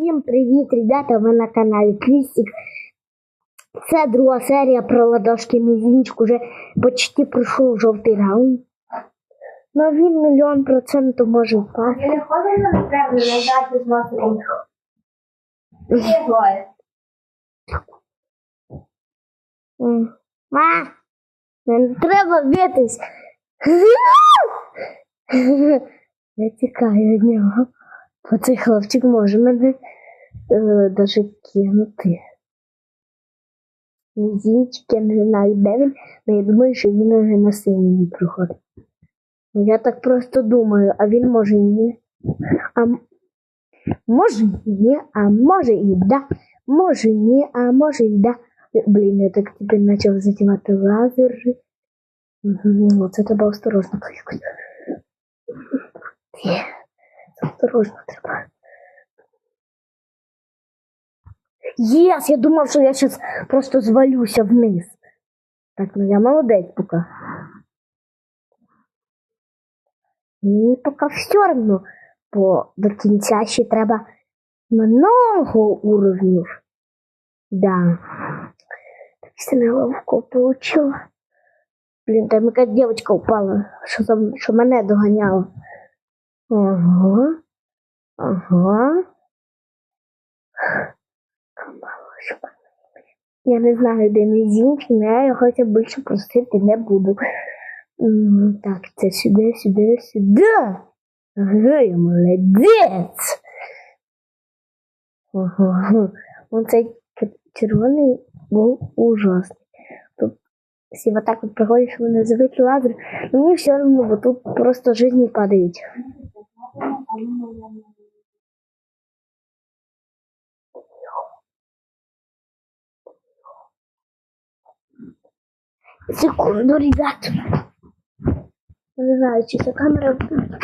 Всім привіт, ребята! Ви на каналі Крістік. Це друга серія про ладошки мізінчик. Уже почти пройшов жовтий раунд. Ну він мільйон процентів може впасти. Переходимо на треба назад з маслом. Всі двоє. А! Не треба битись. Я тікаю від нього. Бо цей хлопчик може мене е, даже кинути. Мізінчик, я не знаю, де він, але я думаю, що він уже на синій проходить. Ну, Я так просто думаю, а він може і ні. А може і ні, а може і да. Може і ні, а може і да. Блін, я так тепер почав затівати лазери. Угу, це треба осторожно Осторожно треба. Єс, я думав, що я зараз просто звалюся вниз. Так, ну я молодець поки. І поки все одно, бо до кінця ще треба много уровнів. Да. Так сильно ловко получила. Блін, там якась дівчинка упала, що, за, що мене доганяла. Ага. Ага. Я не знаю, де мій зінчик, але я його хоча більше просити не буду. Так, це сюди, сюди, сюди. Ага, я молодець. Ага. Оцей чер- червоний був ужасний. Тут всі вот так вот проходять, що вони звикли лазер, мені все одно, бо тут просто жизни падають. Секунду, ребят. Я Не знаю, чи ця камера буде.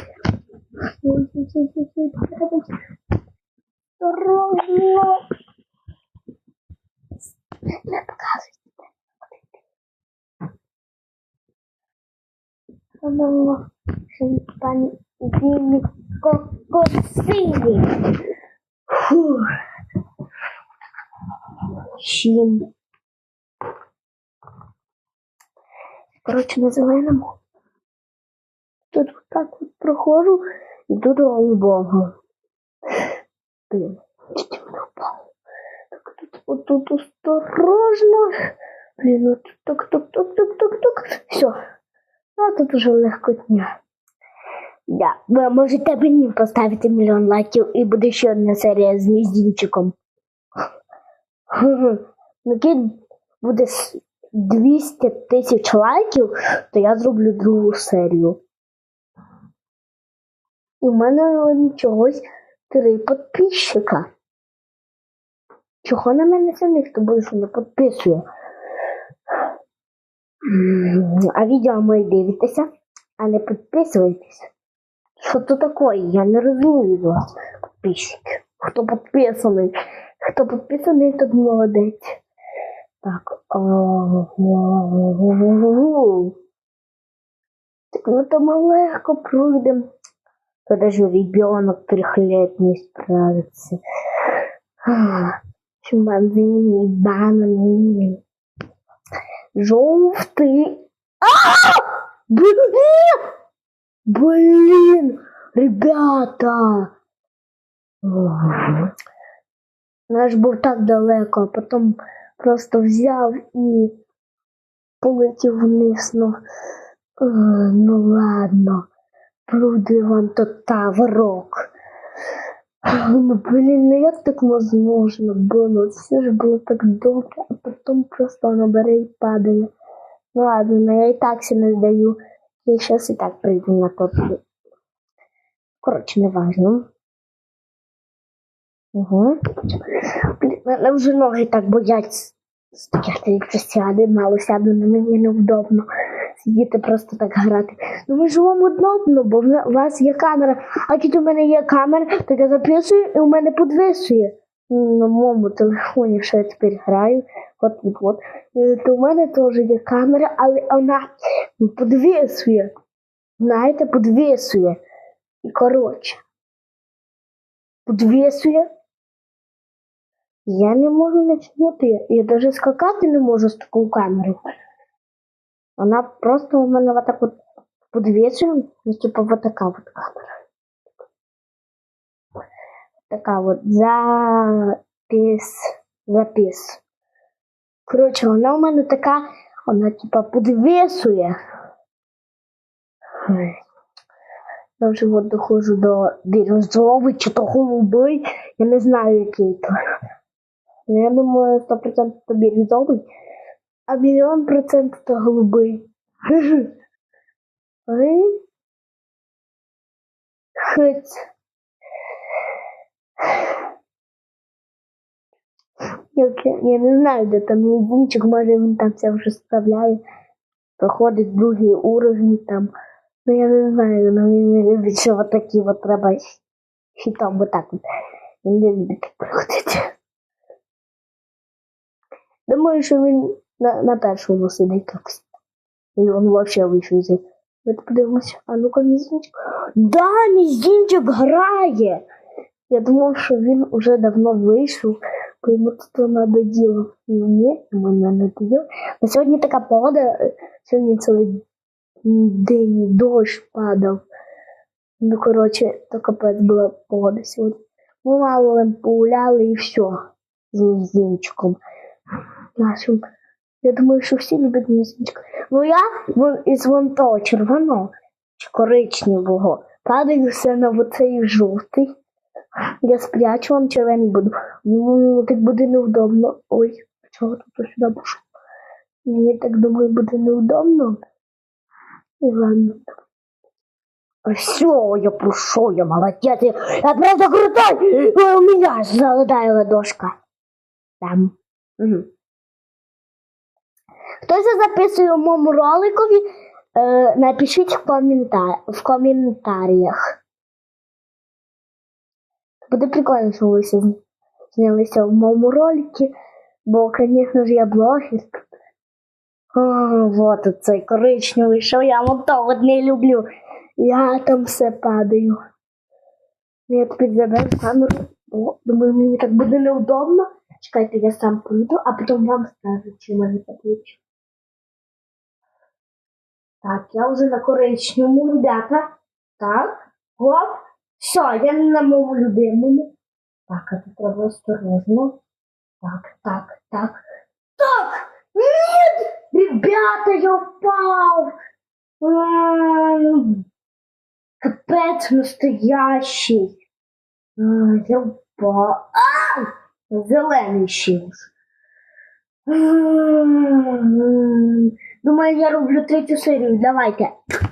Осторожно. Не показуйте. Воно пані Дімі Кокосині. Фу. Чим? Коротше, на зеленому. Тут так от проходжу і тут голубого. Блін, чуть не впав. Так тут отут осторожно. Блін, от так, так, так, так, так, так. Все. А тут уже легкотня. Да, ви можете мені поставити мільйон лайків і буде ще одна серія з мізінчиком. Накид буде 200 тисяч лайків, то я зроблю другу серію. І в мене чогось три підписчика. Чого на мене це ніхто більше не підписує? А відео мої дивитеся, а не підписуєтесь. Що то таке? Я не розумію вас, підписчики. Хто підписаний? Хто підписаний, тот молодець. Так. Так ну то ми легко пройдемо. То даже ребенок трехлетний справится. Чумазиний, бананий. Жовтий. А! Блин! Блин! Ребята! Наш був так далеко, а потім просто взяв і полетів вниз. Ну, е, ну ладно. Буде вам то таврок. Ну, блін, ну як так возможно було? Все ж було так добре, а потім просто воно бере і падає. Ну ладно, я і так се не здаю. Я зараз і так прийду на топ. Коротше, не важно. Угу. Блін, мене вже ноги так боять якщо сяде, мало сяду, на мені невдобно сидіти просто так грати. Ну ми ж вам удобно, бо в вас є камера, а тут у мене є камера, так я записую і у мене підвисує. На моєму телефоні, що я тепер граю, от от от. Е, То у мене теж є камера, але вона підвисує. Знаєте, підвисує. І коротше. Підвисує Я не можу не зняти. Я навіть скакати не можу з такою камерою. Вона просто у мене вот так от підвішена, ну, типу, вот така от камера. Така от запис. Запис. Коротше, вона у мене така, вона типа підвісує. Я вже от доходжу до бірюзовий чи то голубий. Я не знаю, який то. Ну, я думаю, 100% то бірюзовий, а мільйон процентів то голубий. Ой. Я, не знаю, де там мій дінчик, може він там все вже справляє. Проходить другий уровень там. Ну я не знаю, але він не любить, що от такі от треба щитом отак от. Він не любить проходити. Думаю, що він на, на першому сидить якось. І він взагалі вийшов з. Давайте подивимося. А ну-ка, мізінчик. Да, мізінчик грає! Я думав, що він уже давно вийшов, бо йому тут надоїло. Ну, Ні, йому не надоїло. На сьогодні така погода, сьогодні цілий день дощ падав. Ну, коротше, то капець була погода сьогодні. Ми мало погуляли і все з мізінчиком нашим. Я думаю, що всі люблять мізинчик. Ну я вон, із вон того червоного чи коричневого падаю все на оцей жовтий. Я спрячу вам червоний буду. Ну, Мені так буде неудобно. Ой, чого тут сюди пішов? Мені так думаю, буде неудобно. І ладно. Все, я прошел, я молодец, я, просто крутой, Ой, у меня золотая ладошка. Там. Угу. Хтось записує моєму роликові, е, напишіть в, коментар... в коментарях. Буде прикольно, що ви знялися в моєму роликі, бо, звісно ж, я блогер. О, вот цей коричневий, що я мотов от не люблю. Я там все падаю. Я тепер заберу камеру. О, думаю, мені так буде неудобно. Чекайте, я сам прийду, а потім вам скажу, чи мене покличу. Так, я вже на коричневому, ребята. Так, гоп. Все, я на моєму любимому. Так, а тут треба осторожно. Так, так, так. Так! Нет! Ребята, я упал! М, Капец настоящий. А, Я упал. А! Зелений ще ж. Думаю, я роблю третю серію. Давайте.